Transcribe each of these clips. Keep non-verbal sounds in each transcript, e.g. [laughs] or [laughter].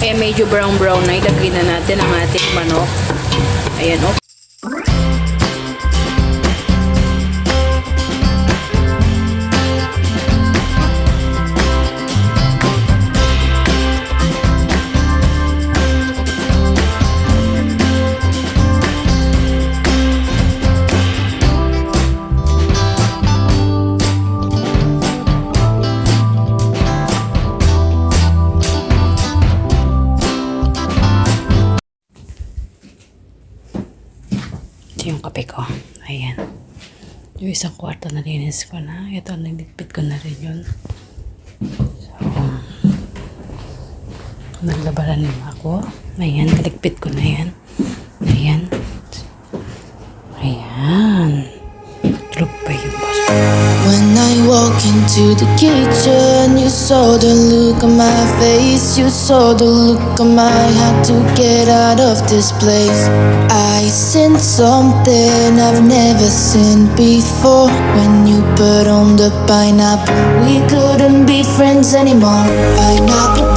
Kaya medyo brown-brown na, ilagay na natin ang ating manok. Ayan, oh. Isang kwarto na linis ko na. Ito, naligpit ko na rin yun. So, naglabaran naman ako. Ayan, naligpit ko na yan. Ayan. Into the kitchen, you saw the look on my face. You saw the look on my had to get out of this place. I sensed something I've never seen before. When you put on the pineapple, we couldn't be friends anymore. Pineapple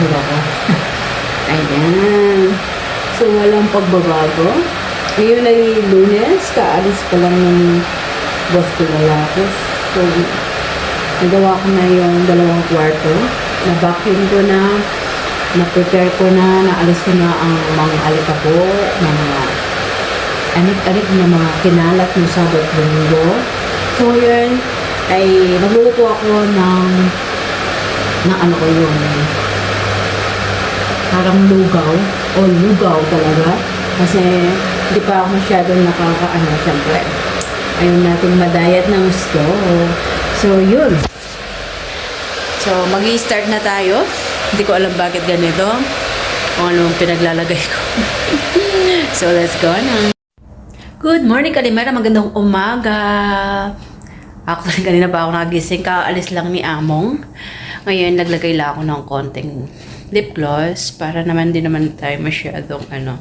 Ganito yung itsura ko. [laughs] Ayan. So, walang pagbabago. Ngayon ay lunes. Kaalis pa lang ng boss ko lalaki. So, nagawa ko na yung dalawang kwarto. Na-vacuum ko na. Na-prepare ko na. Naalis ko na ang mga alikabo. Mga anik-anik na mga kinalat ng Sabot Linggo. So, yun, ay nagluluto ako ng ng ano ko yun, parang lugaw, o lugaw talaga. Kasi, hindi pa ako masyadong nakakaano, syempre. Ayun natin madayat ng gusto. So, yun. So, mag start na tayo. Hindi ko alam bakit ganito. Kung anong pinaglalagay ko. [laughs] so, let's go na. Good morning, Kalimera. Magandang umaga. Actually, kanina pa ako nagising. Kaalis lang ni Among. Ngayon, naglagay lang ako ng konting lip gloss para naman din naman tayo masyadong ano.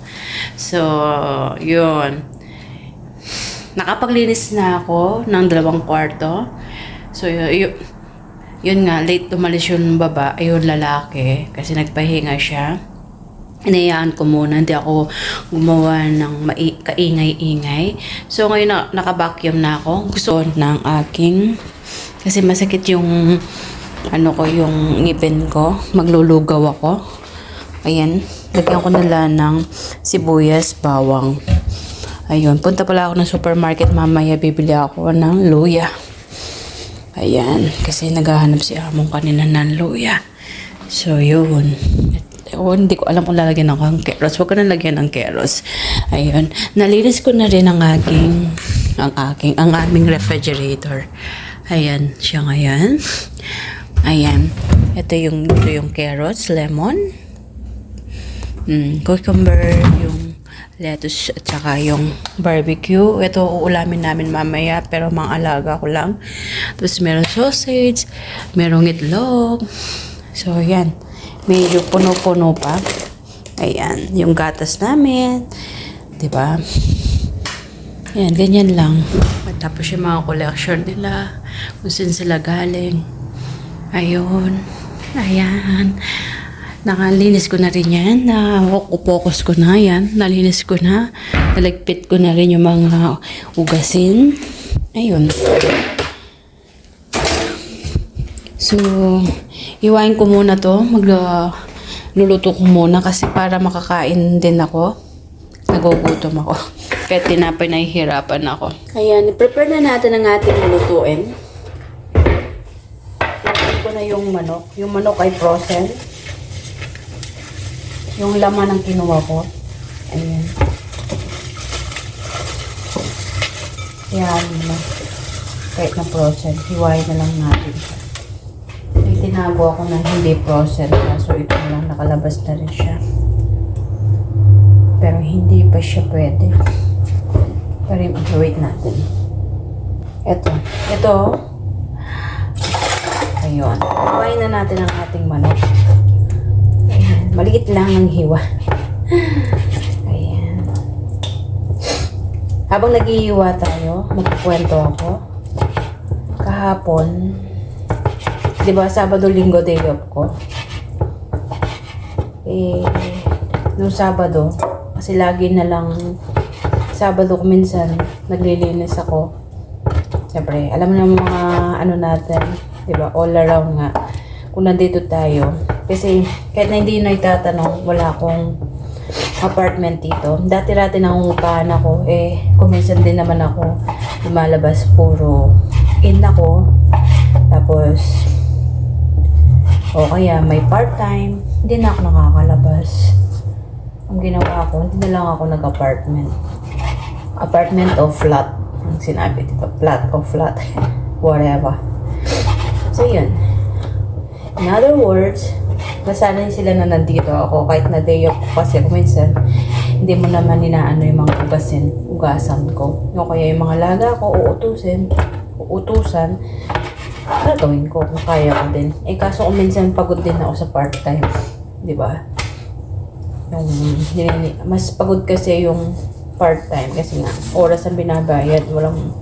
So, yun. Nakapaglinis na ako ng dalawang kwarto. So, yun, yun nga, late tumalis yung baba, yung lalaki, kasi nagpahinga siya. Inayaan ko muna, hindi ako gumawa ng kaingay-ingay. So, ngayon na, naka-vacuum na ako. Gusto ng aking, kasi masakit yung, ano ko, yung ngipin ko. Maglulugaw ako. Ayan, lagyan ko nila ng sibuyas, bawang. Ayun, punta pala ako ng supermarket mamaya, bibili ako ng luya. Ayan, kasi naghahanap si Among kanina ng luya. So, yun. O, hindi ko alam kung lalagyan ako ng keros. Huwag ko na lagyan ng keros. Ayun. Nalinis ko na rin ang aking, ang aking, ang aming refrigerator. Ayan, siya ngayon. Ayan. Ito yung, ito yung carrots, lemon, mm, cucumber, yung lettuce at saka yung barbecue. Ito uulamin namin mamaya pero mga alaga ko lang. Tapos meron sausage, merong itlog. So yan, medyo puno-puno pa. Ayan, yung gatas namin. ba? Ayan, ganyan lang. At tapos yung mga collection nila, kung saan sila galing. Ayun. Ayan. Nakalinis ko na rin yan. Na-focus ko na yan. Nalinis ko na. Nalagpit ko na rin yung mga ugasin. Ayun. So, iwain ko muna to. Mag, uh, luluto ko muna kasi para makakain din ako. Nagugutom ako. Kaya tinapay nahihirapan ako. Ayan, prepare na natin ang ating lulutuin. Ko na yung manok. Yung manok ay frozen. Yung laman ng kinuha ko. Ayan. Yan na. Kahit na frozen, hiwain na lang natin siya. May tinago ako na hindi frozen. Kaso ito lang, nakalabas na rin siya. Pero hindi pa siya pwede. Pero wait natin. Ito. Ito. Ayun. Kuhain na natin ang ating manok. Ayan. Maliit lang ang hiwa. Ayan. Habang naghihiwa tayo, magkukwento ako. Kahapon, di ba, Sabado, Linggo, day off ko. Eh, nung Sabado, kasi lagi na lang Sabado ko minsan naglilinis ako. Siyempre, alam mo na mga ano natin, di ba, all around nga. Kung nandito tayo. Kasi kahit na hindi na itatanong, wala akong apartment dito. Dati-dati nangungupahan ako, eh, kuminsan din naman ako lumalabas puro in ako. Tapos, o kaya may part-time, hindi na ako nakakalabas. Ang ginawa ko, hindi na lang ako nag-apartment. Apartment o flat. Ang sinabi dito, flat o flat. [laughs] Whatever. So, yun. In other words, nasanay sila na nandito ako kahit na day off kasi minsan hindi mo naman inaano yung mga ugasin, ugasan ko. Yung kaya yung mga laga ko, uutusin, uutusan, gagawin ko kung kaya ko din. Eh kaso kung minsan pagod din ako sa part-time. Di ba? Yung, mas pagod kasi yung part-time kasi nga oras ang binabayad. Walang,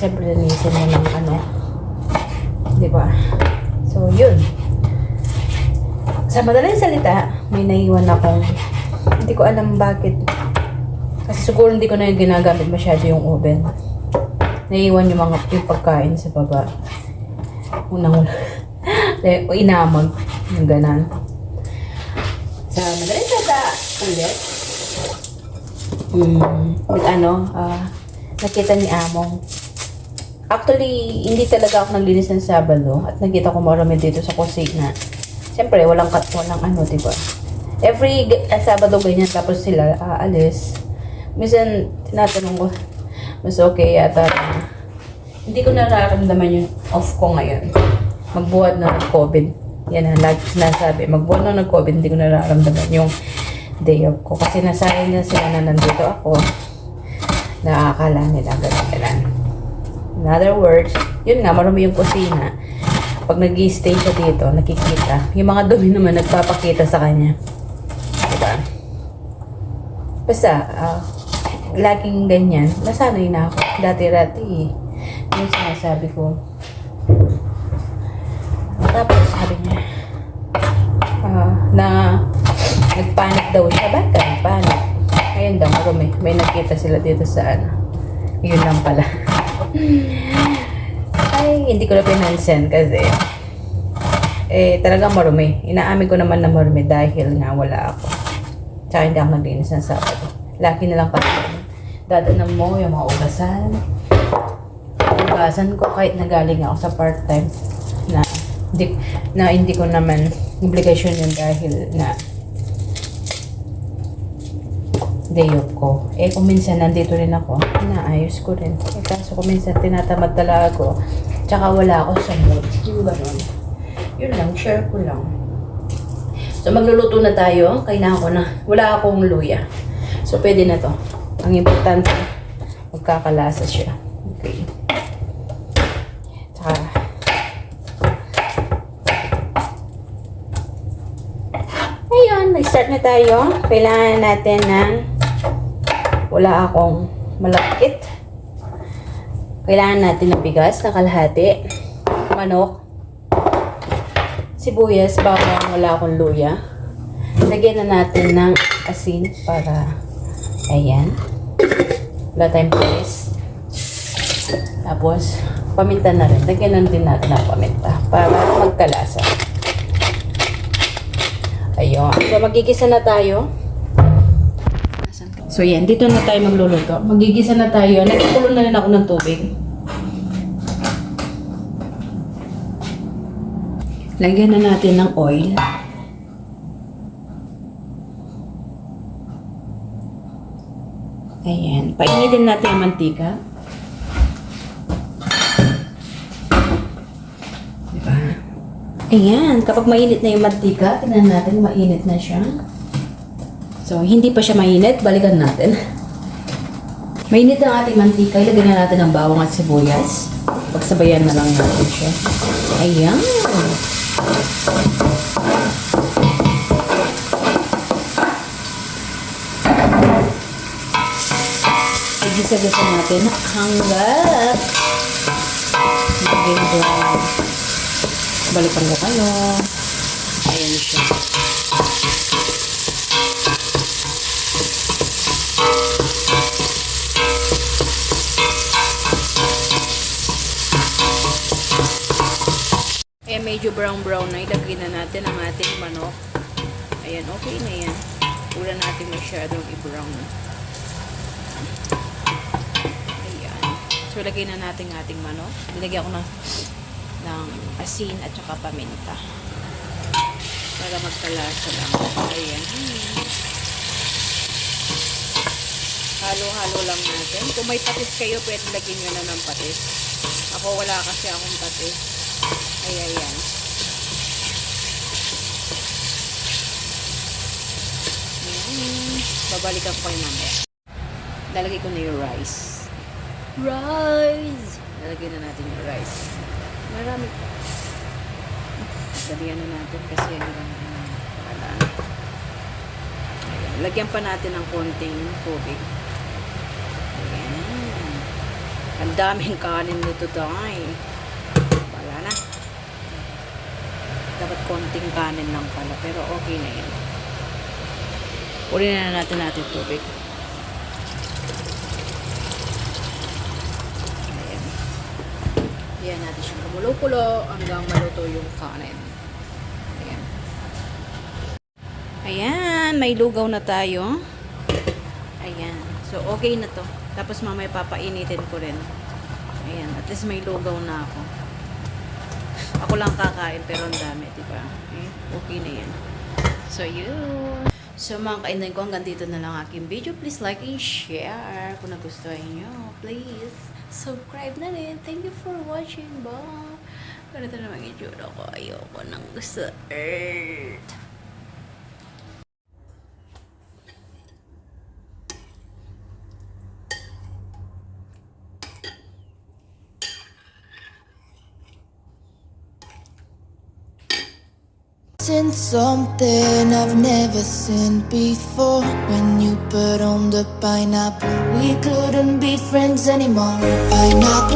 siyempre linisin mo ng ano. Di ba? So, yun. Sa madaling salita, may naiwan akong hindi ko alam bakit. Kasi siguro hindi ko na yung ginagamit masyado yung oven. Naiwan yung mga yung pagkain sa baba. Unang una. [laughs] o inamag. Yung ganan. Sa madaling salita, ulit. Hmm, ano, ah, nakita ni Among. Actually, hindi talaga ako naglinis ng Sabado at nakita ko marami dito sa kusina. Siyempre, walang kat, walang ano, di ba? Every ah, Sabado ganyan, tapos sila aalis. Minsan, tinatanong ko, mas okay yata hindi ko nararamdaman yung off ko ngayon. Magbuhat na ng COVID. Yan ang lagi sinasabi. Magbuhat na ng COVID, hindi ko nararamdaman yung day off ko. Kasi nasanay na sila na nandito ako. Nakakala nila ganun. In other words, yun nga, marami yung kusina. Pag nag stay siya dito, nakikita. Yung mga dumi naman nagpapakita sa kanya. Diba? Basta, ah, laging ganyan. Nasanay na ako. Dati-dati, yung sinasabi ko. Tapos, sabi niya, ah, na nagpanik daw siya. Bakit ka nagpanik? Ayun daw, marami. May nakita sila dito sa ano. Yun lang pala. Ay, hindi ko na pinansin kasi eh, talagang marumi. Inaamin ko naman na marumi dahil nga wala ako. Tsaka hindi ako naglinis ng Sabado. Laki na lang kasi dadanan mo yung mga ugasan. Ugasan ko kahit nagaling ako sa part-time na hindi, na hindi ko naman obligasyon yun dahil na day off ko. Eh, kung minsan nandito rin ako, inaayos ko rin. Eh, kaso kung minsan tinatamad talaga ako, tsaka wala ako sa mood. Yung ganun. Yun lang, share ko lang. So, magluluto na tayo. Kailangan ko na. Wala akong luya. So, pwede na to. Ang importante, magkakalasa siya. Okay. Tsaka, Ayun, nag-start na tayo. Kailangan natin ng wala akong malakit. Kailangan natin ng bigas na kalahati, manok, sibuyas, bawang, wala akong luya. Lagyan na natin ng asin para, ayan, wala tayong panis. Tapos, paminta na rin. Lagyan na din natin ng paminta para magkalasa. Ayun. So, magigisa na tayo. So, yan. Dito na tayo magluluto. Magigisa na tayo. Nagkukulo na rin ako ng tubig. Lagyan na natin ng oil. Ayan. Painitin natin ang mantika. Diba? Ayan. Kapag mainit na yung mantika, tignan natin mainit na siya. So, hindi pa siya mainit. Balikan natin. Mainit ang ating mantika. Ilagyan na natin ang bawang at sibuyas. Pagsabayan na lang natin siya. Ayan. Igisa-gisa natin hanggat maging brown. Balikan ko kayo. Ayan siya. Eh, medyo brown-brown na. Ilagay na natin ang ating manok. Ayan, okay na yan. Wala natin masyadong i-brown. Ayan. So, lagay na natin ang ating manok. Nilagyan ko ng, ng asin at saka paminta. Para magkalasa lang. Ayan. Halo-halo lang natin. Kung may patis kayo, pwede lagyan nyo na ng patis. Ako wala kasi akong patis. Ay, ayan. Ayan. Babalikan ko kayo mamaya. Lalagay ko na yung rice. Rice! Lalagay na natin yung rice. Marami pa. Dalihan na natin kasi hanggang wala. Ayan. Lagyan pa natin ng konting tubig. Ayan. Ang daming kanin nito tay. Wala na. Dapat konting kanin lang pala. Pero okay na yan. Uli na natin natin tubig. Ayan. Ayan natin siyang kumulo-kulo hanggang maluto yung kanin. Ayan. Ayan, may lugaw na tayo. Ayan. So, okay na to. Tapos mamaya papainitin ko rin. Ayan, at least may lugaw na ako. Ako lang kakain pero ang dami, di ba? Eh, okay na yan. So, yun. So, mga kainan ko, hanggang dito na lang aking video. Please like and share kung nagustuhan nyo. Please, subscribe na rin. Thank you for watching, ba? Ganito na mga itsura ko. Ayoko nang gusto. Earth. Seen something I've never seen before. When you put on the pineapple, we couldn't be friends anymore. Pineapple